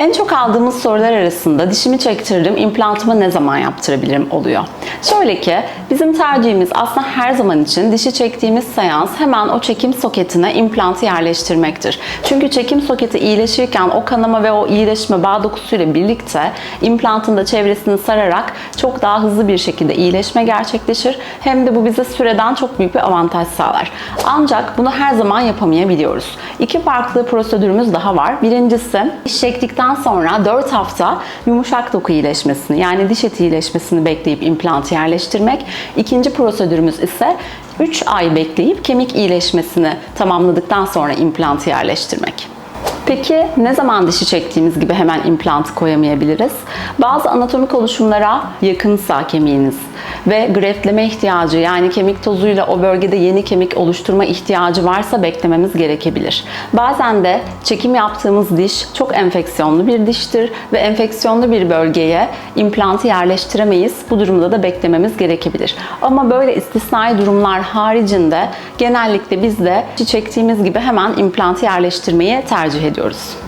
En çok aldığımız sorular arasında dişimi çektiririm, implantımı ne zaman yaptırabilirim oluyor. Şöyle ki bizim tercihimiz aslında her zaman için dişi çektiğimiz seans hemen o çekim soketine implantı yerleştirmektir. Çünkü çekim soketi iyileşirken o kanama ve o iyileşme bağ dokusuyla birlikte implantın da çevresini sararak çok daha hızlı bir şekilde iyileşme gerçekleşir. Hem de bu bize süreden çok büyük bir avantaj sağlar. Ancak bunu her zaman yapamayabiliyoruz. İki farklı prosedürümüz daha var. Birincisi diş çektikten sonra 4 hafta yumuşak doku iyileşmesini yani diş eti iyileşmesini bekleyip implantı yerleştirmek. İkinci prosedürümüz ise 3 ay bekleyip kemik iyileşmesini tamamladıktan sonra implantı yerleştirmek. Peki ne zaman dişi çektiğimiz gibi hemen implantı koyamayabiliriz? Bazı anatomik oluşumlara yakınsa kemiğiniz ve greftleme ihtiyacı yani kemik tozuyla o bölgede yeni kemik oluşturma ihtiyacı varsa beklememiz gerekebilir. Bazen de çekim yaptığımız diş çok enfeksiyonlu bir diştir ve enfeksiyonlu bir bölgeye implantı yerleştiremeyiz. Bu durumda da beklememiz gerekebilir. Ama böyle istisnai durumlar haricinde genellikle biz de dişi çektiğimiz gibi hemen implantı yerleştirmeyi tercih ediyoruz. Yours.